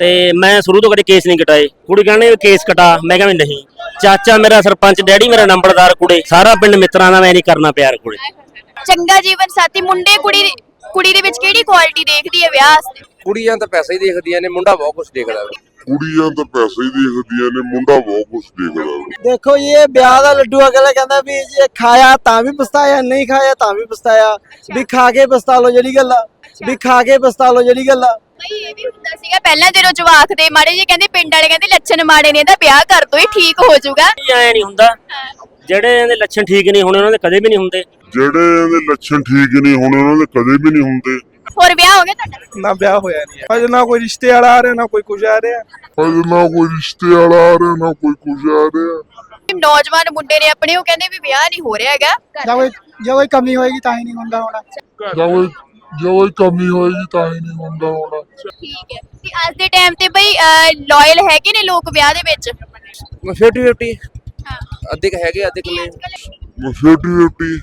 ਤੇ ਮੈਂ ਸ਼ੁਰੂ ਤੋਂ ਕਦੇ ਕੇਸ ਨਹੀਂ ਕਟਾਏ। ਕੁੜੀ ਕਹਿੰਦੇ ਕੇਸ ਕਟਾ। ਮੈਂ ਕਿਹਾ ਵੀ ਨਹੀਂ। ਚਾਚਾ ਮੇਰਾ ਸਰਪੰਚ ਡੈਡੀ ਮੇਰਾ ਨੰਬਰਦਾਰ ਕੁੜੇ। ਸਾਰਾ ਪਿੰਡ ਮਿੱਤਰਾਂ ਦਾ ਮੈਂ ਨਹੀਂ ਕਰਨਾ ਪਿਆਰ ਕੁੜੇ। ਚੰਗਾ ਜੀਵਨ ਸਾਥੀ ਮੁੰਡੇ ਕੁੜੀ ਕੁੜੀ ਦੇ ਵਿੱਚ ਕਿਹੜੀ ਕੁਆਲਿਟੀ ਦੇਖਦੀ ਹੈ ਵਿਆਹ ਵਾਸਤੇ? ਕੁੜੀਆਂ ਤਾਂ ਪੈਸਾ ਹੀ ਦੇਖਦੀਆਂ ਨੇ ਮੁੰਡਾ ਬਹੁਤ ਕੁਝ ਦੇਖਦਾ। ਕੁੜੀਆਂ ਤਾਂ ਪੈਸੇ ਹੀ ਦੇਖਦੀਆਂ ਨੇ ਮੁੰਡਾ ਬਹੁਤ ਕੁਛ ਦੇਖਦਾ। ਦੇਖੋ ਇਹ ਵਿਆਹ ਦਾ ਲੱਡੂ ਅਗਲਾ ਕਹਿੰਦਾ ਵੀ ਜੇ ਖਾਇਆ ਤਾਂ ਵੀ ਪਛਤਾਇਆ ਨਹੀਂ ਖਾਇਆ ਤਾਂ ਵੀ ਪਛਤਾਇਆ। ਵੀ ਖਾ ਕੇ ਪਛਤਾ ਲਓ ਜਿਹੜੀ ਗੱਲ ਆ। ਵੀ ਖਾ ਕੇ ਪਛਤਾ ਲਓ ਜਿਹੜੀ ਗੱਲ ਆ ਭਾਈ ਇਹ ਵੀ ਹੁੰਦਾ ਸੀਗਾ ਪਹਿਲਾਂ ਜਦੋਂ ਜਵਾਕ ਦੇ ਮਾੜੇ ਜੇ ਕਹਿੰਦੇ ਪਿੰਡ ਵਾਲੇ ਕਹਿੰਦੇ ਲੱਛਣ ਮਾੜੇ ਨੇ ਤਾਂ ਵਿਆਹ ਕਰ ਦੋ ਇਹ ਠੀਕ ਹੋ ਜਾਊਗਾ। ਐ ਨਹੀਂ ਹੁੰਦਾ। ਜਿਹੜੇ ਇਹਦੇ ਲੱਛਣ ਠੀਕ ਨਹੀਂ ਹੋਣੇ ਉਹਨਾਂ ਦੇ ਕਦੇ ਵੀ ਨਹੀਂ ਹੁੰਦੇ। ਜਿਹੜੇ ਇਹਦੇ ਲੱਛਣ ਠੀਕ ਨਹੀਂ ਹੋਣੇ ਉਹਨਾਂ ਦੇ ਕਦੇ ਵੀ ਨਹੀਂ ਹੁੰਦੇ। ਹੋਰ ਵਿਆਹ ਹੋ ਗਿਆ ਤੁਹਾਡਾ? ਨਾ ਵਿਆਹ ਹੋਇਆ ਨਹੀਂ ਹੈ। ਅਜੇ ਨਾ ਕੋਈ ਰਿਸ਼ਤੇ ਵਾਲਾ ਆ ਰਿਹਾ ਨਾ ਕੋਈ ਕੁਝ ਆ ਰਿਹਾ। ਅਜੇ ਨਾ ਕੋਈ ਰਿਸ਼ਤੇ ਵਾਲਾ ਆ ਰਿਹਾ ਨਾ ਕੋਈ ਕੁਝ ਆ ਰਿਹਾ। ਨੌਜਵਾਨ ਮੁੰਡੇ ਨੇ ਆਪਣੇ ਉਹ ਕਹਿੰਦੇ ਵੀ ਵਿਆਹ ਨਹੀਂ ਹੋ ਰਿਹਾ ਹੈਗਾ। ਜਾਂ ਕੋਈ ਜੇ ਕੋਈ ਕਮੀ ਹੋਏਗੀ ਤਾਂ ਹੀ ਨਹੀਂ ਹੁੰਦਾ ਹੋਣਾ। ਜਾਂ ਕੋਈ ਜੇ ਕੋਈ ਕਮੀ ਹੋਏਗੀ ਤਾਂ ਹੀ ਨਹੀਂ ਹੁੰਦਾ ਹੋਣਾ। ਠੀਕ ਹੈ। ਤੇ ਅੱਜ ਦੇ ਟਾਈਮ ਤੇ ਬਈ ਲਾਇਲ ਹੈਗੇ ਨੇ ਲੋਕ ਵਿਆਹ ਦੇ ਵਿੱਚ? ਮੈਂ 50 50 ਹਾਂ। ਅੱਧੇ ਕੁ ਹੈਗੇ ਅੱਧੇ ਕੁ ਨਹੀਂ। ਅੱਜ ਕੱਲ੍ਹ ਫਿਫਟੀ ਫਿਫਟੀ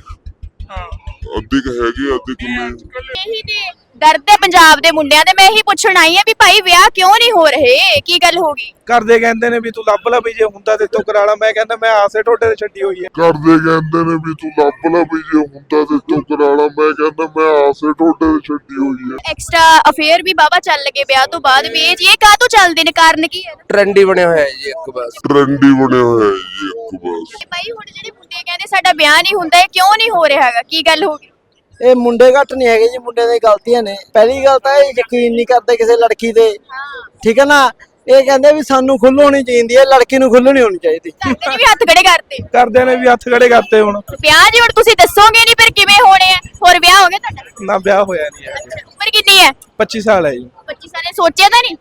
ਅੱਧੇ ਕੁ ਹੈਗੇ ਅੱਧੇ ਕੁ ਨਹੀਂ। ਇਹੀ ਤੇ ਦਰਦ ਹੈ ਪੰਜਾਬ ਦੇ ਮੁੰਡਿਆਂ ਦੇ ਮੈਂ ਇਹੀ ਪੁੱਛਣ ਆਈ ਆ ਵੀ ਭਾਈ ਵਿਆਹ ਕਿਉਂ ਨਹੀਂ ਹੋ ਰਹੇ? ਕੀ ਗੱਲ ਹੋ ਗਈ? ਕਰਦੇ ਕਹਿੰਦੇ ਨੇ ਵੀ ਤੂੰ ਲੱਭ ਲੈ ਵੀ ਜੇ ਹੁੰਦਾ ਤੇ ਤੂੰ ਕਰਾ ਲਾ। ਮੈਂ ਕਹਿੰਦਾ ਮੈਂ ਆਸੇ ਟੋਟੇ ਤੇ ਛੱਡੀ ਹੋਈ ਹੈ ਕਰਦੇ ਕਹਿੰਦੇ ਨੇ ਵੀ ਤੂੰ ਲੱਭ ਲੈ ਵੀ ਜੇ ਹੁੰਦਾ ਤੇ ਤੂੰ ਕਰਾ ਲਾ। ਮੈਂ ਕਹਿੰਦਾ ਮੈਂ ਆਸੇ ਟੋਟੇ ਤੇ ਛੱਡੀ ਹੋਈ ਹੈ ਐਕਸਟਰਾ ਅਫੇਅਰ ਵੀ ਬਾਬਾ ਚੱਲ ਗਏ ਵਿਆਹ ਤੋਂ ਬਾਅਦ ਵੀ। ਇਹ ਜੀ ਇਹ ਕਾਹਤੋਂ ਚੱਲਦੇ ਨੇ? ਕਾਰਨ ਕੀ ਹੈ? ਟ੍ਰੈਂਡ ਬਣਿਆ ਹੋਇਆ ਹੈ ਜੀ ਇੱਕ ਬਸ। ਟ੍ਰੈਂਡ ਬਣਿਆ ਹੋਇਆ ਹੈ ਜੀ ਇੱਕ ਬਸ। ਤੇ ਭਾਈ ਹੁਣ ਜਿਹੜੇ ਮੁੰਡੇ ਕਹਿੰਦੇ ਸਾਡਾ ਵਿਆਹ ਨਹੀਂ ਹੁੰਦਾ ਇਹ ਕਿਉਂ ਨਹੀਂ ਹੋ ਰਿਹਾ ਹੈਗਾ? ਕੀ ਗੱਲ ਹੋ ਗਈ? ਇਹ ਮੁੰਡੇ ਘੱਟ ਨਹੀਂ ਹੈਗੇ ਜੀ ਮੁੰਡੇ ਦੀਆਂ ਗਲਤੀਆਂ ਨੇ। ਪਹਿਲੀ ਗੱਲ ਤਾਂ ਇਹ ਯਕੀਨ ਨਹੀਂ ਕਰਦੇ ਕਿਸੇ ਲੜਕੀ ਤੇ। ਠੀਕ ਹੈ ਨਾ? ਇਹ ਕਹਿੰਦੇ ਵੀ ਸਾਨੂੰ ਖੁੱਲ੍ਹ ਹੋਣੀ ਚਾਹੀਦੀ ਹੈ ਲੜਕੀ ਨੂੰ ਖੁੱਲ੍ਹ ਨਹੀਂ ਹੋਣੀ ਚਾਹੀਦੀ। ਕਰਦੇ ਨੇ ਵੀ ਹੱਥ ਖੜੇ ਕਰਤੇ। ਕਰਦੇ ਨੇ ਵੀ ਹੱਥ ਖੜੇ ਕਰਤੇ ਹੁਣ। ਵਿਆਹ ਜੀ ਹੁਣ ਤੁਸੀਂ ਦੱਸੋਗੇ ਨਹੀਂ ਫਿਰ ਕਿਵੇਂ ਹੋਣੇ ਆ? ਹੋਰ ਵਿਆਹ ਹੋ ਗਿਆ ਤੁਹਾਡਾ? ਨਾ ਵਿਆਹ ਹੋਇਆ ਨਹੀਂ ਹੈ। ਉਮਰ ਕਿੰਨੀ ਹੈ? 25 ਸਾਲ ਹੈ ਜੀ। 25 ਸਾਲੇ ਸੋਚਿਆ ਤਾਂ ਨਹੀਂ?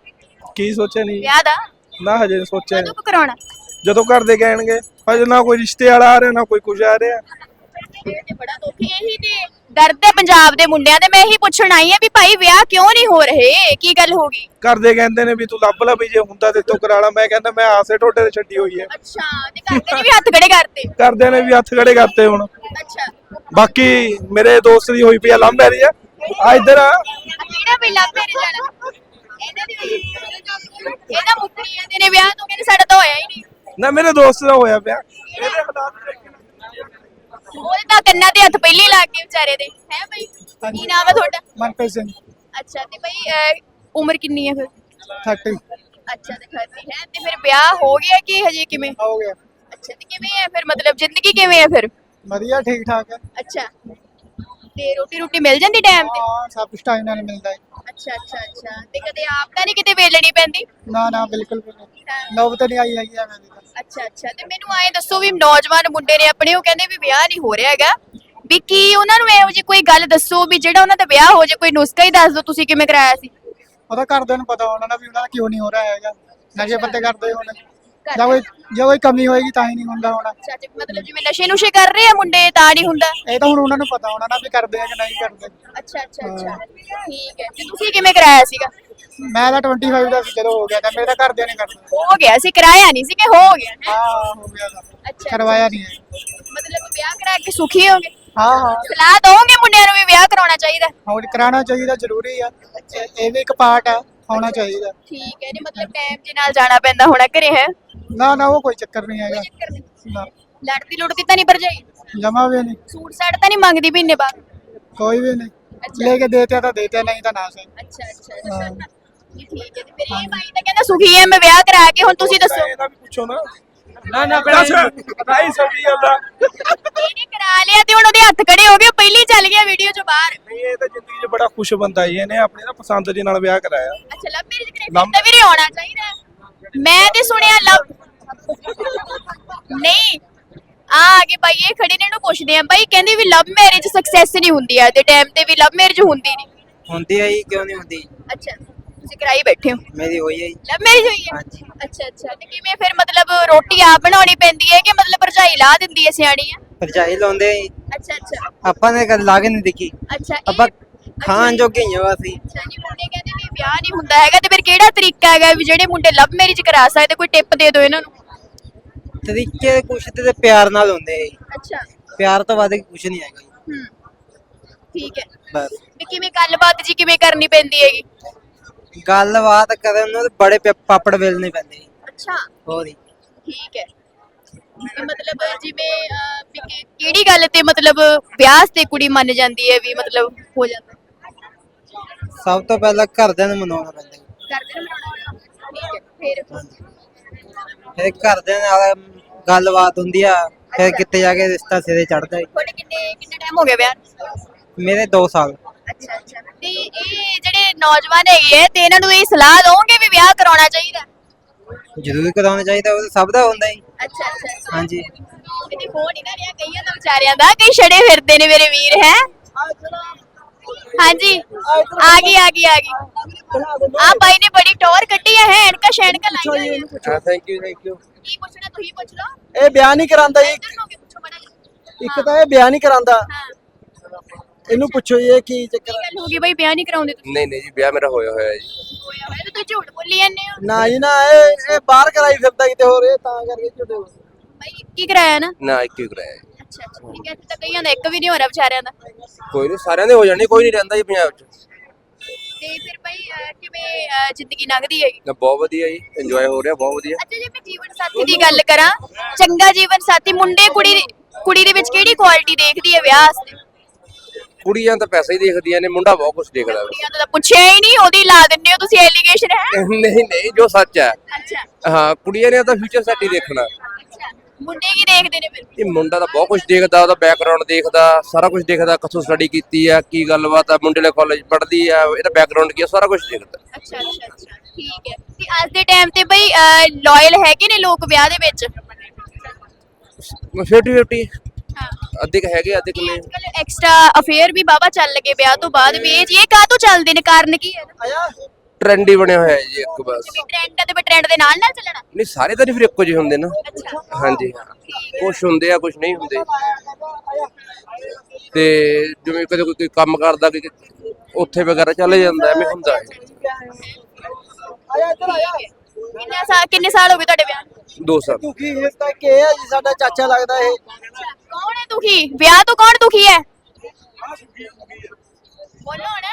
ਕੀ ਸੋਚਿਆ ਨਹੀਂ? ਵਿਆਹ ਦਾ? ਨਾ ਹਜੇ ਸੋਚਿਆ। ਕਦੋਂ ਕਰਾਉਣਾ? ਜਦੋਂ ਘਰ ਦੇ ਕਹਿਣਗੇ ਹਜੇ ਨਾ ਕੋਈ ਰਿਸ਼ਤੇ ਵਾਲਾ ਆ ਰਿਹਾ ਨਾ ਕੋਈ ਕੁਝ ਆ ਰਿਹਾ। ਇਹ ਤੇ ਬੜਾ ਦੁੱਖ ਹੈ, ਇਹੀ ਤੇ। ਦਰਦ ਪੰਜਾਬ ਦੇ ਮੁੰਡਿਆਂ ਦੇ ਮੈਂ ਇਹੀ ਪੁੱਛਣ ਆਈ ਆ ਵੀ ਭਾਈ ਵਿਆਹ ਕਿਉਂ ਨਹੀਂ ਹੋ ਰਹੇ? ਕੀ ਗੱਲ ਹੋ ਗਈ? ਕਰਦੇ ਕਹਿੰਦੇ ਨੇ ਵੀ ਤੂੰ ਲੱਭ ਲੈ ਵੀ ਜੇ ਹੁੰਦਾ ਤੇ ਤੂੰ ਕਰਾ ਲਾ। ਮੈਂ ਕਹਿੰਦਾ ਮੈਂ ਆਸੇ ਟੋਟੇ ਤੇ ਛੱਡੀ ਹੋਈ ਹੈ। ਅੱਛਾ ਤੇ ਕਰਦੇ ਨੇ ਵੀ ਹੱਥ ਖੜੇ ਕਰਤੇ? ਕਰਦੇ ਨੇ ਵੀ ਹੱਥ ਖੜੇ ਕਰਤੇ ਹੁਣ। ਅੱਛਾ। ਬਾਕੀ ਮੇਰੇ ਦੋਸਤ ਦੀ ਹੋਈ ਪਈ ਆ ਲੰਮ ਮੈਰਿਜ ਆ। ਆ ਇੱਧਰ ਆ। ਕਿਹੜਾ ਵੀ ਲੱਭ ਮੇਰੇ ਜਾਣਾ? ਇਹਨਾਂ ਦੀ ਇਹਦਾ ਮੁੱਕਰੀ ਜਾਂਦੇ ਨੇ ਵਿਆਹ ਤੋਂ ਕਹਿੰਦੇ ਸਾਡਾ ਤਾਂ ਹੋਇਆ ਹੀ ਨਹੀਂ। ਨਾ ਮੇਰੇ ਦੋਸਤ ਦਾ ਹੋਇਆ ਪਿਆ। ਇਹਦੇ ਹਾਲਾਤ ਦੇਖ ਕੇ ਉਹਦੇ ਤਾਂ ਕੰਨਾਂ ਤੇ ਹੱਥ ਪਹਿਲੇ ਲੱਗ ਗਏ ਵਿਚਾਰੇ ਦੇ। ਹੈ ਬਈ? ਕੀ ਨਾਮ ਹੈ ਤੁਹਾਡਾ? ਮਨਪ੍ਰੀਤ ਸਿੰਘ। ਅੱਛਾ ਤੇ ਬਈ ਅਹ, ਉਮਰ ਕਿੰਨੀ ਹੈ ਫਿਰ? 30 ਅੱਛਾ ਤੇ ਖਾਤੀ ਹੈ? ਤੇ ਫਿਰ ਵਿਆਹ ਹੋ ਗਿਆ ਕਿ ਹਜੇ ਕਿਵੇਂ? ਹੋ ਗਿਆ। ਅੱਛਾ ਤੇ ਕਿਵੇਂ ਹੈ ਫਿਰ? ਮਤਲਬ ਜ਼ਿੰਦਗੀ ਕਿਵੇਂ ਹੈ ਫਿਰ? ਵਧੀਆ ਠੀਕ ਠਾਕ ਹੈ। ਅੱਛਾ। ਤੇ ਰੋਟੀ ਰੋਟੀ ਮਿਲ ਜਾਂਦੀ ਟਾਈਮ ਤੇ? ਹਾਂ ਸਭ ਕੁਝ ਟਾਈਮ ਨਾਲ ਮਿਲਦਾ ਹੈ। ਅੱਛਾ ਅੱਛਾ ਅੱਛਾ। ਤੇ ਕਦੇ ਆਪ ਤਾਂ ਨਹੀਂ ਕਿਤੇ ਵੇਲਣੀ ਪੈਂਦੀ? ਨਾ ਨਾ ਬਿਲਕੁਲ ਵੀ ਨਹੀਂ। ਨੌਬਤ ਨਹੀਂ ਆਈ ਹੈਗੀ ਐਵੇਂ ਦੀ ਤਾਂ। ਅੱਛਾ ਅੱਛਾ। ਤੇ ਮੈਨੂੰ ਆਏ ਦੱਸੋ ਵੀ ਨੌਜਵਾਨ ਮੁੰਡੇ ਨੇ ਆਪਣੇ ਉਹ ਕਹਿੰਦੇ ਵੀ ਵਿਆਹ ਨਹੀਂ ਹੋ ਰਿਹਾ ਹੈਗਾ। ਵੀ ਕੀ ਉਹਨਾਂ ਨੂੰ ਇਹੋ ਜਿਹੀ ਕੋਈ ਗੱਲ ਦੱਸੋ ਵੀ ਜਿਹੜਾ ਉਹਨਾਂ ਦਾ ਵਿਆਹ ਹੋ ਜਾਏ ਕੋਈ ਨੁਸਖਾ ਹੀ ਦੱਸ ਦਿਓ ਤੁਸੀਂ ਕਿਵੇਂ ਕਰਾਇਆ ਸੀ? ਉਹਦਾ ਘਰਦਿਆਂ ਨੂੰ ਪਤਾ ਹੋਣਾ ਨਾ ਵੀ ਉਹਨਾਂ ਦਾ ਕਿਉਂ ਨਹੀਂ ਹੋ ਰਿਹਾ ਹੈਗਾ। ਨਸ਼ੇ ਪੱਤੇ ਕਰਦੇ ਹੋਣ। ਜਾਂ ਕੋਈ ਜੇ ਕੋਈ ਕਮੀ ਹੋਏਗੀ ਤਾਂ ਹੀ ਨਹੀਂ ਹੁੰਦਾ ਹੋਣਾ। ਅੱਛਾ ਮਤਲਬ ਜਿਵੇਂ ਨਸ਼ੇ ਨੁਸ਼ੇ ਕਰ ਰਹੇ ਆ ਮੁੰਡੇ ਤਾਂ ਨਹੀਂ ਹੁੰਦਾ? ਇਹ ਤਾਂ ਹੁਣ ਉਹਨਾਂ ਨੂੰ ਪਤਾ ਹੋਣਾ ਨਾ ਵੀ ਕਰਦੇ ਆ ਕਿ ਨਹੀਂ ਕਰਦੇ। ਅੱਛਾ ਅੱਛਾ ਅੱਛਾ। ਠੀਕ ਹੈ। ਤੇ ਤੁਸੀਂ ਕਿਵੇਂ ਕਰਾਇਆ ਸੀਗਾ? ਮੈਂ ਤਾਂ 25 ਦਾ ਸੀ ਜਦੋਂ ਹੋ ਗਿਆ ਤਾਂ ਮੇਰੇ ਤਾਂ ਘਰਦਿਆਂ ਨੇ ਕਰਨਾ ਹੋ ਗਿਆ ਸੀ ਕਰਾਇਆ ਨਹੀਂ ਸੀ ਕਿ ਹੋ ਗਿਆ। ਹਾਂ ਹੋ ਗਿਆ ਤਾਂ। ਅੱਛਾ ਕਰਵਾਇਆ ਨਹੀਂ। ਮਤਲਬ ਵਿਆਹ ਕਰਾ ਕੇ ਸੁਖੀ ਹੋਗੇ? ਹਾਂ ਹਾਂ। ਸਲਾਹ ਦੋਗੇ ਮੁੰਡਿਆਂ ਨੂੰ ਵੀ ਵਿਆਹ ਕਰਾਉਣਾ ਚਾਹੀਦਾ? ਹੁਣ ਕਰਾਉਣਾ ਚਾਹੀਦਾ ਜ਼ਰੂਰੀ ਆ। ਇਹ ਵੀ ਇੱਕ ਪਾਰਟ ਆ ਹੋਣਾ ਚਾਹੀਦਾ। ਠੀਕ ਹੈ ਜੀ ਮਤਲਬ ਟਾਈਮ ਦੇ ਨਾਲ ਜਾਣਾ ਪੈਂਦਾ ਹੋਣਾ ਘਰੇ ਹੈ? ਨਾ ਨਾ ਉਹ ਕੋਈ ਚੱਕਰ ਨਹੀਂ ਹੈਗਾ। ਚੱਕਰ ਨਹੀਂ। ਨਾ। ਲੜਦੀ ਲੁੜਦੀ ਤਾਂ ਨਹੀਂ ਭਰਜਾਈ? ਜਮਾ ਵੀ ਨਹੀਂ। ਸੂਟ ਸਾਟ ਤਾਂ ਨਹੀਂ ਮੰਗਦੀ ਮਹੀਨੇ ਬਾਅਦ? ਕੋਈ ਵੀ ਨਹੀਂ। ਲੈ ਕੇ ਦੇਤੇ ਤਾਂ ਦੇਤੇ ਨਹੀਂ ਤਾਂ ਨਾ ਸਹੀ। ਅੱਛਾ ਅੱਛਾ। ਅੱਛਾ ਜੀ ਠੀਕ ਹੈ ਤੇ ਫਿਰ ਇਹ ਤਾਂ ਕਹਿੰਦਾ ਸੁਖੀ ਹੈ ਮੈਂ ਵਿਆਹ ਕਰਾ ਕੇ ਹੁਣ ਤੁਸੀਂ ਦੱਸੋ। ਇਹਦਾ ਵੀ ਪੁੱਛੋ ਨਾ। ਨਾ ਨਾ ਪਤਾ ਹੀ ਸਭ ਜਾਂਦਾ। ਇਹਨੇ ਕਰਾ ਲਿਆ ਤੇ ਹੁਣ ਉਹਦੇ ਹੱਥ ਖੜੇ ਹੋ ਗਏ ਉਹ ਪਹਿਲੀ ਚੱਲ ਗਿਆ ਵੀਡੀਓ ਚੋਂ ਬਾਹਰ। ਨਹੀਂ ਇਹ ਤਾਂ ਜ਼ਿੰਦਗੀ 'ਚ ਬੜਾ ਖੁਸ਼ ਬੰਦਾ ਜੀ ਇਹਨੇ ਆਪਣੀ ਨਾ ਪਸੰਦ ਦੇ ਨਾਲ ਵਿਆਹ ਕਰਾਇਆ। ਅੱਛਾ ਲਵ ਮੈਰਿਜ ਕਰੇ ਫਿਰ ਤਾਂ ਵੀਰੇ ਆਉਣਾ ਚਾਹੀਦਾ। ਹੈ। ਮੈਂ ਤੇ ਸੁਣਿਆ ਲਵ ਨਹੀਂ। ਆ ਆਗੇ ਭਾਈ ਇਹ ਖੜੇ ਨੇ ਇਹਨੂੰ ਪੁੱਛਦੇ ਆ ਭਾਈ ਕਹਿੰਦੇ ਵੀ ਲਵ ਮੈਰਿਜ ਸਕਸੈਸ ਨਹੀਂ ਹੁੰਦੀ ਆ ਤੇ ਟਾਈਮ ਤੇ ਵੀ ਲਵ ਮੈਰਿਜ ਹੁੰਦੀ ਨਹੀਂ। ਹੁੰਦੀ ਹੈ ਜੀ ਕਿਉਂ ਨਹੀਂ ਹੁੰਦੀ? ਅੱਛਾ ਤੁਸੀਂ ਕਰਾਈ ਬੈਠੇ ਹੋ। ਮੇਰੀ ਹੋਈ ਹੈ ਜੀ। ਲਵ ਮੈਰਿਜ ਹੋਈ ਹੈ ਹਾਂਜੀ। ਅੱਛਾ ਅੱਛਾ ਤੇ ਕਿਵੇਂ ਫਿਰ ਮਤਲਬ ਰੋਟੀ ਆਪ ਬਣਾਉਣੀ ਪੈਂਦੀ ਹੈ ਕਿ ਮਤਲਬ ਭਰਜਾਈ ਲਾ ਦਿੰਦੀ ਹੈ ਸਿਆਣੀ ਆ? ਭਰਜਾਈ ਲਾਉਂਦੇ ਆ ਜੀ। ਅੱਛਾ ਅੱਛਾ। ਆਪਾਂ ਨੇ ਕਦੇ ਲਾ ਕੇ ਨਹੀਂ ਦੇਖੀ। ਅੱਛਾ ਇਹ- ਆਪਾਂ ਖਾਣ ਜੀ। ਜੋਗੇ ਹੀ ਆ ਅਸੀਂ। ਅੱਛਾ ਜੀ ਮੁੰਡੇ ਕਹਿੰਦੇ ਵੀ ਵਿਆਹ ਨਹੀਂ ਹੁੰਦਾ ਹੈਗਾ ਤੇ ਫਿਰ ਕਿਹੜਾ ਤਰੀਕਾ ਹੈਗਾ ਵੀ ਜਿਹੜੇ ਮੁੰਡੇ ਲਵ ਮੈਰਿਜ ਕਰਾ ਸਕਦੇ ਕੋਈ ਟਿਪ ਦੇ ਦਿਓ ਇਹਨਾਂ ਨੂੰ? ਤਰੀਕੇ ਕੁਛ ਤੇ ਤੇ ਪਿਆਰ ਨਾਲ ਹੁੰਦੇ ਆ ਜੀ। ਅੱਛਾ। ਪਿਆਰ ਤੋਂ ਵੱਧ ਕੁਛ ਨਹੀਂ ਹੈਗਾ ਜੀ। ਹੂੰ ਠੀਕ ਹੈ। ਬਸ। ਵੀ ਕਿਵੇਂ ਗੱਲਬਾਤ ਜੀ ਕਿਵੇਂ ਕਰਨੀ ਪੈਂਦੀ ਹੈਗੀ? ਗੱਲਬਾਤ ਕਰਨ ਨੂੰ ਤਾਂ ਬੜੇ ਪ- ਪਾਪੜ ਵੇਲਣੇ ਪੈਂਦੇ ਜੀ। ਅੱਛਾ। ਹੋਰ ਹੀ ਠੀਕ ਹੈ। ਮਤਲਬ ਜਿਵੇਂ ਅਹ, ਵੀ ਕਿ- ਕਿਹੜੀ ਗੱਲ ਤੇ ਮਤਲਬ ਵਿਆਹ ਤੇ ਕੁੜੀ ਮੰਨ ਜਾਂਦੀ ਹੈ ਵੀ ਮਤਲਬ ਹੋ ਜਾਂਦਾ? ਸਭ ਤੋਂ ਪਹਿਲਾਂ ਘਰਦਿਆਂ ਨੂੰ ਮਨਾਉਣਾ ਪੈਂਦਾ ਜੀ। ਕਰਦੇ ਨੇ ਠੀਕ ਹੈ ਫਿਰ ਫਿਰ ਘਰਦਿਆਂ ਨਾਲ ਗੱਲਬਾਤ ਹੁੰਦੀ ਆ ਫਿਰ ਕਿਤੇ ਜਾ ਕੇ ਰਿਸ਼ਤਾ ਸਿਰੇ ਚੜਦਾ ਤੁਹਾਡੇ ਕਿੰਨੇ ਕਿੰਨੇ ਟਾਈਮ ਹੋ ਗਿਆ ਵਿਆਹ ਨੂੰ? ਮੇਰੇ 2 ਸਾਲ। ਅੱਛਾ ਅੱਛਾ। ਤੇ ਇਹ ਜਿਹੜੇ ਨੌਜਵਾਨ ਹੈਗੇ ਆ ਤੇ ਇਹਨਾਂ ਨੂੰ ਇਹ ਸਲਾਹ ਦਵੋਗੇ ਵੀ ਵਿਆਹ ਕਰਾਉਣਾ ਚਾਹੀਦਾ? ਜ਼ਰੂਰ ਕਰਾਉਣਾ ਚਾਹੀਦਾ ਉਹ ਤਾਂ ਸਭ ਦਾ ਹੁੰਦਾ ਜੀ। ਅੱਛਾ ਅੱਛਾ ਅੱਛਾ। ਹਾਂਜੀ। ਕਿਤੇ ਹੋ ਨਹੀਂ ਨਾ ਰਿਹਾ ਕਈਆਂ ਦਾ ਵਿਚਾਰਿਆਂ ਦਾ ਕਈ ਛੜੇ ਫਿਰਦੇ ਨੇ ਮੇਰੇ ਵੀਰ ਹੈ। ਹਾਂਜੀ। ਆ ਗਈ ਆ ਗਈ ਆ ਗਈ। ਆ ਬਾਈ ਨੇ ਬੜੀ ਟੌਰ ਕੱਢੀ ਹੈ ਐਨਕਾ ਸ਼ੈਨਕਾ ਲਾਈਆਂ ਹੋਈਆਂ ਹਾਂ ਥੈਂਕ ਯੂ ਥੈਂਕ ਯੂ ਕੀ ਪੁੱਛਣਾ ਤੁਸੀਂ ਪੁੱਛ ਲਓ। ਇਹ ਬਿਆਨ ਨਹੀਂ ਕਰਾਂਦਾ ਜੀ। ਇੱਕ ਤਾਂ ਇਹ ਬਿਆਨ ਨਹੀਂ ਕਰਾਂਦਾ। ਇਹਨੂੰ ਪੁੱਛੋ ਜੀ ਇਹ ਕੀ ਚੱਕਰ ਗੱਲ ਹੋ ਗਈ ਬਈ? ਵਿਆਹ ਨਹੀਂ ਕਰਾਉਂਦੇ ਤੁਸੀਂ? ਨਹੀਂ ਨਹੀਂ ਜੀ ਵਿਆਹ ਮੇਰਾ ਹੋਇਆ ਹੋਇਆ ਹੈ ਜੀ। ਹੋਇਆ ਹੋਇਆ ਤੇ ਝੂਠ ਬੋਲੀ ਜਾਂਦੇ ਹੋ। ਨਾ ਜੀ ਨਾ ਇਹ ਇਹ ਬਾਹਰ ਕਰਾਈ ਫਿਰਦਾ ਕਿਤੇ ਹੋਰ ਇਹ ਤਾਂ ਕਰਕੇ ਝੂਠੇ ਹੋ ਬਈ ਕੀ ਕਰਾਇਆ ਨਾ? ਨਾ ਇੱਕ ਹੀ ਕਰਾਇਆ ਅੱਛਾ ਅੱਛਾ ਠੀਕ ਹੈ ਇੱਥੇ ਤਾਂ ਕਈਆਂ ਦਾ ਇੱਕ ਵੀ ਨਹੀਂ ਹੋ ਰਿਹਾ ਵਿਚਾਰਿਆਂ ਦਾ। ਕੋਈ ਨਹੀਂ ਸਾਰਿਆਂ ਦੇ ਹੋ ਜਾਣੇ ਕੋਈ ਨਹੀਂ ਰਹਿੰਦਾ ਜੀ ਪੰਜਾਬ 'ਚ। ਤੇ ਫਿਰ ਅਹ, ਕਿਵੇਂ ਅਹ, ਜ਼ਿੰਦਗੀ ਲੰਘਦੀ ਹੈਗੀ ਨਾ ਬਹੁਤ ਵਧੀਆ ਜੀ ਇੰਜੋਏ ਹੋ ਰਿਹਾ ਬਹੁਤ ਵਧੀਆ। ਅੱਛਾ ਜੇ ਮੈਂ ਜੀਵਨ ਸਾਥੀ ਦੀ ਗੱਲ ਕਰਾਂ। ਚੰਗਾ ਜੀਵਨ ਸਾਥੀ ਮੁੰਡੇ ਕੁੜੀ ਕੁੜੀ ਦੇ ਵਿੱਚ ਕਿਹੜੀ ਕੁਆਲਿਟੀ ਦੇਖਦੀ ਹੈ ਵਿਆਹ ਵਾਸਤੇ? ਕੁੜੀਆਂ ਤਾਂ ਪੈਸਾ ਹੀ ਦੇਖਦੀਆਂ ਨੇ ਮੁੰਡਾ ਬਹੁਤ ਕੁਝ ਦੇਖਦਾ। ਵਾ। ਕੁੜੀਆਂ ਤੋਂ ਤਾਂ ਪੁੱਛਿਆ ਹੀ ਨਹੀਂ ਉਹਦੀ ਲਾ ਦਿੰਦੇ ਹੋ ਤੁਸੀਂ ਐਲੀਗੇਸ਼ਨ ਹੈ? ਨਹੀਂ ਨਹੀਂ ਜੋ ਸੱਚ ਹੈ। ਅੱਛਾ। ਹਾਂ ਕੁੜੀਆਂ ਨੇ ਤਾਂ ਫਿਊਚਰ ਸੈਟ ਹੀ ਦੇਖਣਾ। ਅੱਛਾ। ਮੁੰਡੇ ਕੀ ਦੇਖਦੇ ਨੇ ਫਿਰ? ਇਹ ਮੁੰਡਾ ਤਾਂ ਬਹੁਤ ਕੁਝ ਦੇਖਦਾ ਉਹਦਾ ਬੈਕਗ੍ਰਾਉਂਡ ਦੇਖਦਾ ਸਾਰਾ ਕੁਝ ਦੇਖਦਾ ਕਿੱਥੋਂ ਸਟੱਡੀ ਕੀਤੀ ਆ ਕੀ ਗੱਲਬਾਤ ਆ ਮੁੰਡੇ ਨੇ ਕਾਲਜ ਪੜ੍ਹਦੀ ਆ ਇਹਦਾ ਬੈਕਗ੍ਰਾਉਂਡ ਕੀ ਆ ਸਾਰਾ ਕੁਝ ਦੇਖਦਾ। ਅੱਛਾ ਅੱਛਾ ਅੱਛਾ ਠੀਕ ਹੈ। ਤੇ ਅੱਜ ਦੇ ਟਾਈਮ ਤੇ ਬਈ ਲਾਇਲ ਹੈਗੇ ਨੇ ਲੋਕ ਵਿਆਹ ਦੇ ਵਿੱਚ? 50 50 ਹਾਂ। ਅੱਧੇ ਕੁ ਹੈਗੇ ਅੱਧੇ ਕੁ ਨਹੀਂ। ਐਕਸਟਰਾ ਅਫੇਅਰ ਵੀ ਬਾਬਾ ਚੱਲ ਗਏ ਵਿਆਹ ਤੋਂ ਬਾਅਦ ਵੀ। ਇਹ ਇਹ ਕਾਹ ਤੋਂ ਚੱਲਦੇ ਨੇ? ਕਾਰਨ ਕੀ ਹੈ ਆਇਆ। ਟ੍ਰੈਂਡ ਹੀ ਬਣਿਆ ਹੋਇਆ ਹੈ ਜੀ ਇੱਕ ਬਸ। ਟ੍ਰੈਂਡ ਤੇ ਟ੍ਰੈਂਡ ਦੇ ਨਾਲ ਨਾਲ ਚੱਲਣਾ? ਨਹੀਂ ਸਾਰੇ ਤਾਂ ਨਹੀਂ ਫਿਰ ਇੱਕੋ ਜਿਹੇ ਹੁੰਦੇ ਨਾ। ਹਾਂਜੀ ਕੁਝ ਹੁੰਦੇ ਆ ਕੁਝ ਨਹੀਂ ਹੁੰਦੇ। ਤੇ ਜਿਵੇਂ ਕਦੇ ਕੋਈ ਕੰਮ ਕਰਦਾ ਕਿ ਉੱਥੇ ਵਗੈਰਾ ਚੱਲ ਜਾਂਦਾ ਐਵੇਂ ਹੁੰਦਾ ਹੈ। ਆਇਆ ਇੱਧਰ ਆਇਆ ਕਿੰਨੇ ਸਾਲ ਕਿੰਨੇ ਸਾਲ ਹੋ ਗਏ ਤੁਹਾਡੇ ਵਿਆਹ ਨੂੰ? ਦੋ ਸਾਲ। ਦੁਖੀ ਇਸ ਤਾਂ ਕਿ ਇਹ ਹੈ ਜੀ ਸਾਡਾ ਚਾਚਾ ਲੱਗਦਾ ਇਹ। ਕੌਣ ਹੈ ਦੁਖੀ? ਵਿਆਹ ਤੋਂ ਕੌਣ ਦੁਖੀ ਹੈ? ਬੋਲੋ ਹੁਣ।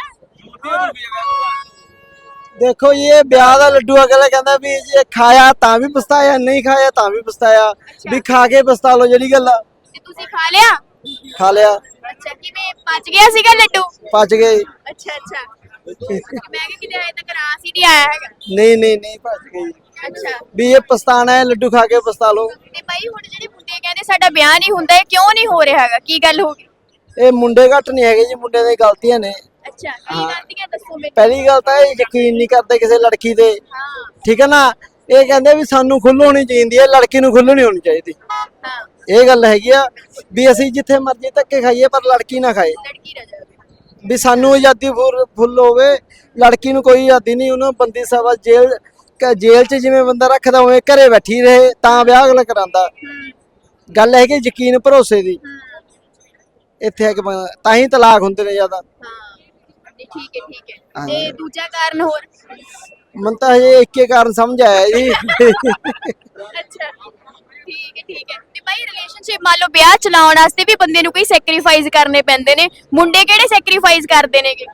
ਦੇਖੋ ਜੀ, ਇਹ ਵਿਆਹ ਦਾ ਲੱਡੂ ਅਗਲਾ ਕਹਿੰਦਾ ਵੀ ਜੇ ਖਾਇਆ ਤਾਂ ਵੀ ਪਛਤਾਇਆ ਨਹੀਂ ਖਾਇਆ ਤਾਂ ਵੀ ਪਛਤਾਇਆ। ਵੀ ਖਾ ਕੇ ਪਛਤਾ ਲਓ ਜਿਹੜੀ ਗੱਲ ਆ। ਤੇ ਤੁਸੀਂ ਖਾ ਲਿਆ? ਖਾ ਲਿਆ। ਅੱਛਾ ਕਿਵੇਂ? ਪਚ ਗਿਆ ਸੀਗਾ ਲੱਡੂ? ਪਚ ਗਏ। ਅੱਛਾ ਅੱਛਾ। ਮੈਂ ਕਿਹਾ ਕਿਤੇ ਅਜੇ ਤੱਕ ਰਾਸ ਹੀ ਨਹੀਂ ਆਇਆ ਹੈਗਾ। ਨਹੀਂ ਨਹੀਂ ਨਹੀਂ ਪਚ ਗਈ। ਅੱਛਾ। ਵੀ ਇਹ ਪਛਤਾਣਾ ਹੈ ਲੱਡੂ ਖਾ ਕੇ ਪਛਤਾ ਲਓ। ਤੇ ਬਾਈ ਹੁਣ ਜਿਹੜੇ ਮੁੰਡੇ ਕਹਿੰਦੇ ਸਾਡਾ ਵਿਆਹ ਨਹੀਂ ਹੁੰਦਾ ਇਹ ਕਿਉਂ ਨਹੀਂ ਹੋ ਰਿਹਾ ਹੈਗਾ? ਕੀ ਗੱਲ ਹੋ ਗਈ? ਇਹ ਮੁੰਡੇ ਘੱਟ ਨਹੀਂ ਹੈਗੇ ਜੀ ਮੁੰਡਿਆਂ ਦੀਆਂ ਗਲਤੀਆਂ ਨੇ। ਅੱਛਾ ਕੀ ਗਲਤੀਆਂ ਦੱਸੋ ਮੈਨੂੰ। ਪਹਿਲੀ ਗੱਲ ਤਾਂ ਇਹ ਯਕੀਨ ਨਹੀਂ ਕਰਦੇ ਕਿਸੇ ਲੜਕੀ ਤੇ। ਹਾਂ। ਠੀਕ ਹੈ ਨਾ? ਇਹ ਕਹਿੰਦੇ ਵੀ ਸਾਨੂੰ ਖੁੱਲ੍ਹ ਹੋਣੀ ਚਾਹੀਦੀ ਹੈ ਲੜਕੀ ਨੂੰ ਖੁੱਲ੍ਹ ਨਹੀਂ ਹੋਣੀ ਚਾਹੀਦੀ। ਹਾਂ। ਇਹ ਗੱਲ ਹੈਗੀ ਆ ਵੀ ਅਸੀਂ ਜਿੱਥੇ ਮਰਜ਼ੀ ਧੱਕੇ ਖਾਈਏ ਪਰ ਲੜਕੀ ਨਾ ਖਾਏ। ਲੜਕੀ ਰਹਿ ਜਾਵੇ। ਵੀ ਸਾਨੂੰ ਆਜ਼ਾਦੀ ਫੁਰ- ਫੁੱਲ ਹੋਵੇ। ਲੜਕੀ ਨੂੰ ਕੋਈ ਆਜ਼ਾਦੀ ਨਹੀਂ ਉਹਨੂੰ ਬੰਦੀ ਸਭਾ ਜੇਲ੍ਹ ਕ- ਜੇਲ੍ਹ 'ਚ ਜਿਵੇਂ ਬੰਦਾ ਰੱਖਦਾ ਉਵੇਂ ਘਰੇ ਬੈਠੀ ਰਹੇ ਤਾਂ ਵਿਆਹ ਅਗਲਾ ਕਰਾਂਦਾ ਗੱਲ ਹੈ ਕਿ ਯਕੀਨ ਭਰੋਸੇ ਦੀ। ਇੱਥੇ ਹੈ ਕਿ ਤਾਂ ਹੀ ਤਲਾਕ ਹੁੰਦੇ ਨੇ ਜ਼ਿਆਦਾ। ਹਾਂ। ਨਹੀਂ, ਠੀਕ ਹੈ ਠੀਕ ਹੈ। ਤੇ ਦੂਜਾ ਕਾਰਨ ਹੋਰ? ਮਨ ਤਾਂ ਹਜੇ ਇੱਕੇ ਕਾਰਨ ਸਮਝ ਆਇਆ ਜੀ। ਅੱਛਾ। ਠੀਕ ਹੈ ਠੀਕ ਹੈ। ਤੇ ਭਾਈ ਰਿਲੇਸ਼ਨਸ਼ਿਪ ਮੰਨ ਲਓ ਵਿਆਹ ਚਲਾਉਣ ਵਾਸਤੇ ਵੀ ਬੰਦੇ ਨੂੰ ਕੋਈ ਸੈਕਰੀਫਾਈਸ ਕਰਨੇ ਪੈਂਦੇ ਨੇ। ਮੁੰਡੇ ਕਿਹੜੇ ਸੈਕਰੀਫਾਈਸ ਕਰਦੇ ਨੇਗੇ?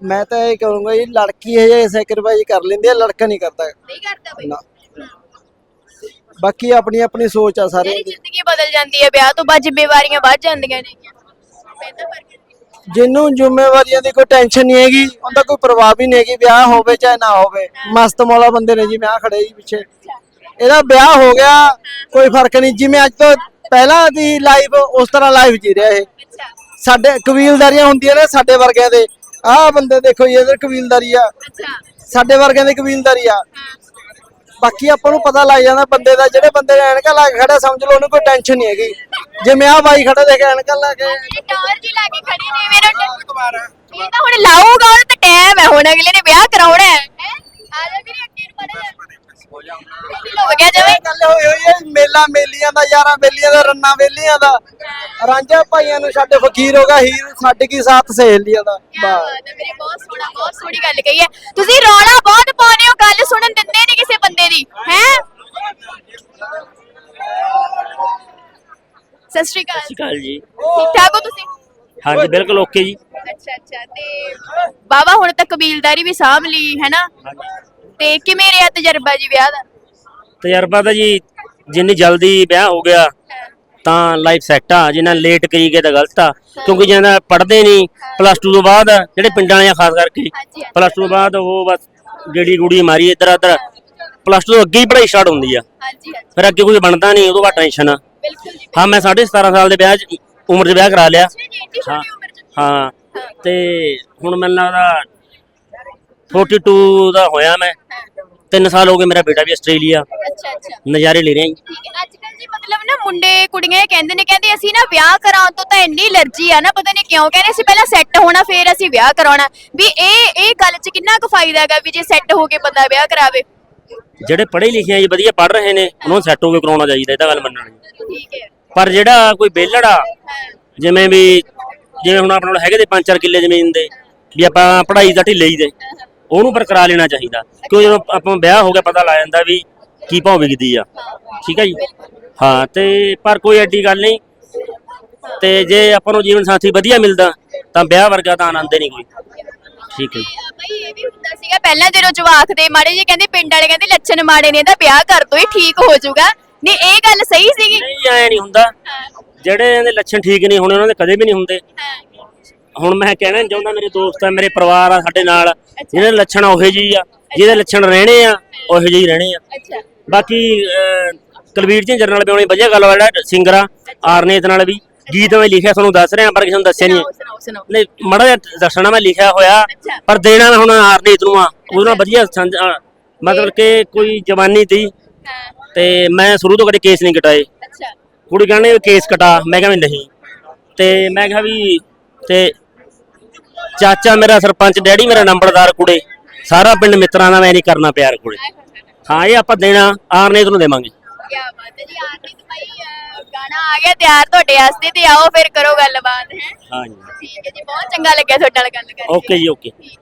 ਮੈਂ ਤਾਂ ਇਹ ਕਹੂੰਗਾ ਜੀ ਲੜਕੀ ਹਜੇ ਸੈਕਰੀਫਾਈਸ ਕਰ ਲੈਂਦੀ ਹੈ ਲੜਕਾ ਨਹੀਂ ਕਰਦਾ। ਨਹੀਂ ਕਰਦਾ ਬਈ ਨਾ। ਬਾਕੀ ਆਪਣੀ ਆਪਣੀ ਸੋਚ ਆ ਸਾਰੇ ਮੇਰੀ ਜ਼ਿੰਦਗੀ ਬਦਲ ਜਾਂਦੀ ਹੈ ਵਿਆਹ ਤੋਂ ਬਾਅਦ ਜ਼ਿੰਮੇਵਾਰੀਆਂ ਵੱਧ ਜਾਂਦੀਆਂ ਨੇ ਫ਼ਰਕ। ਜਿਹਨੂੰ ਜ਼ਿੰਮੇਵਾਰੀਆਂ ਦੀ ਕੋਈ ਟੈਨਸ਼ਨ ਨਹੀਂ ਹੈਗੀ ਉਹਦਾ ਕੋਈ ਪ੍ਰਭਾਵ ਹੀ ਨਹੀਂ ਹੈਗੀ ਵਿਆਹ ਹੋਵੇ ਚਾਹੇ ਨਾ ਹੋਵੇ। ਮਸਤ ਮੌਲਾ ਬੰਦੇ ਨੇ ਜਿਵੇਂ ਆ ਖੜੇ ਜੀ ਪਿੱਛੇ। ਇਹਦਾ ਵਿਆਹ ਹੋ ਗਿਆ ਕੋਈ ਫ਼ਰਕ ਨਹੀਂ। ਜਿਵੇਂ ਅੱਜ ਤੋਂ ਪਹਿਲਾਂ ਦੀ ਲਾਈਫ ਉਸ ਤਰ੍ਹਾਂ ਲਾਈਫ ਜੀ ਰਿਹਾ ਇਹ। ਸਾਡੇ ਕਬੀਲਦਾਰੀਆਂ ਹੁੰਦੀਆਂ ਨੇ ਸਾਡੇ ਵਰਗਿਆਂ ਦੇ। ਆਹ ਬੰਦੇ ਦੇਖੋ ਜੀ ਇਧਰ ਕਬੀਲਦਾਰੀ ਆ। ਸਾਡੇ ਵਰਗਿਆਂ ਦੀ ਕਬੀਲਦਾਰੀ ਆ। ਬਾਕੀ ਆਪਾਂ ਨੂੰ ਪਤਾ ਲੱਗ ਜਾਂਦਾ ਬੰਦੇ ਦਾ ਜਿਹੜੇ ਬੰਦੇ ਨੇ ਐਨਕਾਂ ਲਾ ਕੇ ਖੜਾ ਸਮਝ ਲਓ ਉਹਨੂੰ ਕੋਈ ਟੈਨਸ਼ਨ ਨਹੀਂ ਹੈਗੀ। ਜਿਵੇਂ ਆ ਬਾਈ ਖੜਾ ਦੇਖ ਐਨਕਾਂ ਲਾ ਕੇ। ਇਹ ਟਾਵਰ ਜੀ ਲਾ ਕੇ ਖੜੇ ਨੇ ਮੇਰਾ ਇਹ ਤਾਂ ਹੁਣ ਲਾਊਗਾ ਉਹਦਾ ਤਾਂ ਟਾਈਮ ਹੈ ਹੁਣ ਅਗਲੇ ਨੇ ਵਿਆਹ ਕਰਾਉਣਾ ਹੈ। ਹੈਂ? ਆ ਜਾ ਵੀਰੇ ਅੱਗੇ ਨੂੰ ਪੜੇ ਹੋ ਜਾ ਹੋ ਗਿਆ ਜਿਵੇਂ ਗੱਲ ਹੋਈ ਹੋਈ ਹੈ ਮੇਲਾ ਮੇਲੀਆਂ ਦਾ ਯਾਰਾਂ ਬੇਲੀਆਂ ਦਾ ਰੰਨਾ ਵੇਲੀਆਂ ਦਾ। ਰਾਂਝਾ ਭਾਈਆਂ ਨੂੰ ਛੱਡ ਫਕੀਰ ਹੋਗਾ ਹੀਰ ਛੱਡ ਕੀ ਸਾਥ ਸਹੇਲੀਆਂ ਦਾ। ਕਿਆ ਬਸ ਬਾਤ ਹੈ ਮੇਰੇ ਬਹੁਤ ਸੋਹਣਾ ਬਹੁਤ ਸੋਹਣੀ ਗੱਲ ਕਹੀ ਹੈ। ਤੁਸੀਂ ਰੌਲਾ ਬਹੁਤ ਪਾਉਂਦੇ ਹੋ ਗੱਲ ਸੁਣਨ ਦਿੰਦੇ ਨਹੀਂ ਕਿਸੇ ਬੰਦੇ ਦੀ ਹੈ? ਸਤਿ ਸ਼੍ਰੀ ਅਕਾਲ। ਸਤਿ ਸ਼੍ਰੀ ਅਕਾਲ ਜੀ। ਠੀਕ ਠਾਕ ਹੋ ਤੁਸੀਂ? ਹਾਂਜੀ ਬਿਲਕੁਲ ਓਕੇ ਜੀ। ਅੱਛਾ ਅੱਛਾ ਤੇ ਬਾਬਾ ਹੁਣ ਤਾਂ ਕਬੀਲਦਾਰੀ ਵੀ ਸਾਂਭ ਲਈ ਹੈਨਾ? ਤੇ ਕਿਵੇਂ ਰਿਹਾ ਤਜਰਬਾ ਜੀ ਵਿਆਹ ਦਾ? ਤਜਰਬਾ ਤਾਂ ਜੀ ਜਿੰਨੀ ਜਲਦੀ ਵਿਆਹ ਹੋ ਗਿਆ ਤਾਂ ਲਾਈਫ ਸੈੱਟ ਆ ਜਿੰਨਾ ਲੇਟ ਕਰੀ ਗਏ ਤਾਂ ਗਲਤ ਆ ਕਿਉਂਕਿ ਜਿਹਨਾਂ ਪੜ੍ਹਦੇ ਨਹੀਂ ਪਲੱਸ 2 ਤੋਂ ਬਾਅਦ ਜਿਹੜੇ ਪਿੰਡਾਂ ਵਾਲਿਆਂ ਖਾਸ ਕਰਕੇ ਪਲੱਸ 2 ਤੋਂ ਬਾਅਦ ਉਹ ਬਸ ਗੇੜੀ ਗੂੜੀ ਮਾਰੀ ਇੱਧਰ ਉੱਧਰ ਪਲੱਸ 2 ਤੋਂ ਅੱਗੇ ਹੀ ਪੜ੍ਹਾਈ ਸਟਾਰਟ ਹੁੰਦੀ ਆ। ਫਿਰ ਅੱਗੇ ਕੁਝ ਬਣਦਾ ਨਹੀਂ ਉਦੋਂ ਬਾਅਦ ਟੈਨਸ਼ਨ ਆ। ਹਾਂ ਮੈਂ 17.5 ਸਾਲ ਦੇ ਵਿਆਹ 'ਚ ਉਮਰ 'ਚ ਵਿਆਹ ਕਰਾ ਲਿਆ। ਹਾਂ ਹਾਂ। ਤੇ ਹੁਣ ਮੈਨੂੰ ਲੱਗਦਾ 42 ਦਾ ਹੋਇਆ ਮੈਂ। 3 ਸਾਲ ਹੋ ਗਏ ਮੇਰਾ ਬੇਟਾ ਵੀ ਆਸਟ੍ਰੇਲੀਆ। ਅੱਛਾ ਅੱਛਾ। ਨਜ਼ਾਰੇ ਲੈ ਰਿਹਾ ਜੀ। ਠੀਕ ਹੈ ਅੱਜ ਕੱਲ ਜੀ ਮਤਲਬ ਨਾ ਮੁੰਡੇ ਕੁੜੀਆਂ ਇਹ ਕਹਿੰਦੇ ਨੇ ਕਹਿੰਦੇ ਅਸੀਂ ਨਾ ਵਿਆਹ ਕਰਾਉਣ ਤੋਂ ਤਾਂ ਇੰਨੀ ਅਲਰਜੀ ਆ ਨਾ ਪਤਾ ਨਹੀਂ ਕਿਉਂ ਕਹਿੰਦੇ ਅਸੀਂ ਪਹਿਲਾਂ ਸੈੱਟ ਹੋਣਾ ਫੇਰ ਅਸੀਂ ਵਿਆਹ ਕਰਾਉਣਾ। ਵੀ ਇਹ ਇਹ ਗੱਲ 'ਚ ਕਿੰਨਾ ਕੁ ਫਾਇਦਾ ਹੈਗਾ ਵੀ ਜੇ ਸੈੱਟ ਹੋ ਕੇ ਬੰਦਾ ਵਿਆਹ ਕਰਾਵੇ? ਜਿਹੜੇ ਪੜ੍ਹੇ ਲਿਖੇ ਆ ਜੀ ਵਧੀਆ ਪੜ੍ਹ ਰਹੇ ਨੇ ਉਹਨਾਂ ਨੂੰ ਸੈੱਟ ਹੋ ਕੇ ਕਰਾਉਣਾ ਚਾਹੀਦਾ ਇਹ ਤਾਂ ਗੱਲ ਮੰਨਣੀ ਠੀਕ ਹੈ। ਪਰ ਜਿਹੜਾ ਕੋਈ ਵਿਹਲੜ ਆ ਜਿਵੇਂ ਵੀ ਜਿਵੇਂ ਹੁਣ ਆਪਣੇ ਕੋਲ ਹੈਗੇ ਤੇ 5-4 ਕਿੱਲੇ ਜ਼ਮੀਨ ਦੇ ਵੀ ਆਪਾਂ ਪੜ੍ਹਾਈ ਦਾ ਢਿੱਲੇ ਹੀ ਦੇ। ਉਹਨੂੰ ਪਰ ਕਰਾ ਲੈਣਾ ਚਾਹੀਦਾ। ਕਿਉਂ ਜਦੋਂ ਆਪਾਂ ਵਿਆਹ ਹੋ ਗਿਆ ਪਤਾ ਲੱਗ ਜਾਂਦਾ ਵੀ ਕੀ ਭਾਅ ਵਿਕਦੀ ਆ। ਠੀਕ ਹੈ ਜੀ? ਹਾਂ ਤੇ ਪਰ ਕੋਈ ਐਡੀ ਗੱਲ ਨਹੀਂ। ਤੇ ਜੇ ਆਪਾਂ ਨੂੰ ਜੀਵਨ ਸਾਥੀ ਵਧੀਆ ਮਿਲਦਾ ਤਾਂ ਵਿਆਹ ਵਰਗਾ ਤਾਂ ਆਨੰਦ ਨਹੀਂ ਕੋਈ। ਠੀਕ ਹੈ ਜੀ। ਤੇ, ਬਈ ਇਹ ਵੀ ਹੁੰਦਾ ਸੀਗਾ ਪਹਿਲਾਂ ਜਦੋਂ ਜਵਾਕ ਦੇ ਮਾੜੇ ਜੇ ਕਹਿੰਦੇ ਪਿੰਡ ਵਾਲੇ ਕਹਿੰਦੇ ਲੱਛਣ ਮਾੜੇ ਨੇ ਇਹਦਾ ਵਿਆਹ ਕਰ ਦੋ ਇਹ ਠੀਕ ਹੋ ਜਾਊਗਾ। ਨਹੀਂ ਇਹ ਗੱਲ ਸਹੀ ਸੀਗੀ। ਨਹੀਂ ਐ ਨਹੀਂ ਹੁੰਦਾ। ਜਿਹੜੇ ਇਹਦੇ ਲੱਛਣ ਠੀਕ ਨਹੀਂ ਹੋਣੇ ਉਹਨਾਂ ਦੇ ਕਦੇ ਵੀ ਨਹੀਂ ਹੁੰਦੇ। ਹੁਣ ਮੈਂ ਕਹਿਣਾ ਚਾਹੁੰਦਾ ਮੇਰੇ ਦੋਸਤ ਆ ਮੇਰੇ ਪਰਿਵਾਰ ਆ ਸਾਡੇ ਨਾਲ। ਜਿਹਦੇ ਲੱਛਣ ਉਹੇ ਜਿਹੀ ਆ ਜਿਹਦੇ ਲੱਛਣ ਰਹਿਣੇ ਆ ਉਹੇ ਜਿਹੇ ਰਹਿਣੇ ਆ। ਅੱਛਾ। ਬਾਕੀ ਕੁਲਵੀਰ ਝਿੰਜਰ ਨਾਲ ਵੀ ਆਉਣੀ ਵਧੀਆ ਗੱਲ ਜਿਹੜਾ ਸਿੰਗਰ ਆ ਆਰਨੇਤ ਨਾਲ ਵੀ। ਗੀਤ ਮੈਂ ਲਿਖਿਆ ਤੁਹਾਨੂੰ ਦੱਸ ਰਿਹਾ ਪਰ ਕਿਸੇ ਨੂੰ ਦੱਸਿਆ ਨਹੀਂ। ਨਹੀਂ ਮੜਾ ਜਿਹਾ ਦੱਸਣਾ ਮੈਂ ਲਿਖਿਆ ਹੋਇਆ। ਪਰ ਦੇਣਾ ਮੈਂ ਹੁਣ ਆਰਨੇਤ ਨੂੰ ਆ। ਉਹਦੇ ਨਾਲ ਵਧੀਆ ਮਤਲਬ ਕਿ ਕੋਈ ਜਵਾਨੀ ਤੀ ਤੇ ਮੈਂ ਸ਼ੁਰੂ ਤੋਂ ਕਦੇ ਕੇਸ ਨਹੀਂ ਕਟਾਏ। ਅੱਛਾ। ਕੁੜੀ ਕਹਿੰਦੇ ਕੇਸ ਕਟਾ ਮੈਂ ਕਿਹਾ ਨਹੀਂ। ਤੇ ਮੈਂ ਕਿਹਾ ਵੀ ਤੇ ਚਾਚਾ ਮੇਰਾ ਸਰਪੰਚ ਡੈਡੀ ਮੇਰਾ ਨੰਬਰਦਾਰ ਕੁੜੇ। ਸਾਰਾ ਪਿੰਡ ਮਿੱਤਰਾਂ ਦਾ ਮੈਂ ਨਹੀਂ ਕਰਨਾ ਪਿਆਰ ਕੁੜੇ। ਹਾਂ ਇਹ ਆਪਾਂ ਦੇਣਾ ਆਰਨੇਤ ਨੂੰ ਦੇਵਾਂਗੇ। ਕੀ ਬਾਤ ਹੈ ਜੀ ਆਰਨਿਤ ਭਾਈ ਅਹ, ਗਾਣਾ ਆ ਗਿਆ ਤਿਆਰ ਤੁਹਾਡੇ ਵਾਸਤੇ ਤੇ ਆਓ ਫਿਰ ਕਰੋ ਗੱਲਬਾਤ ਹੈ। ਹਾਂ ਜੀ ਠੀਕ ਹੈ ਜੀ ਬਹੁਤ ਚੰਗਾ ਲੱਗਿਆ ਤੁਹਾਡੇ ਨਾਲ ਗੱਲ ਕਰਕੇ। ਓਕੇ ਜੀ ਓਕੇ।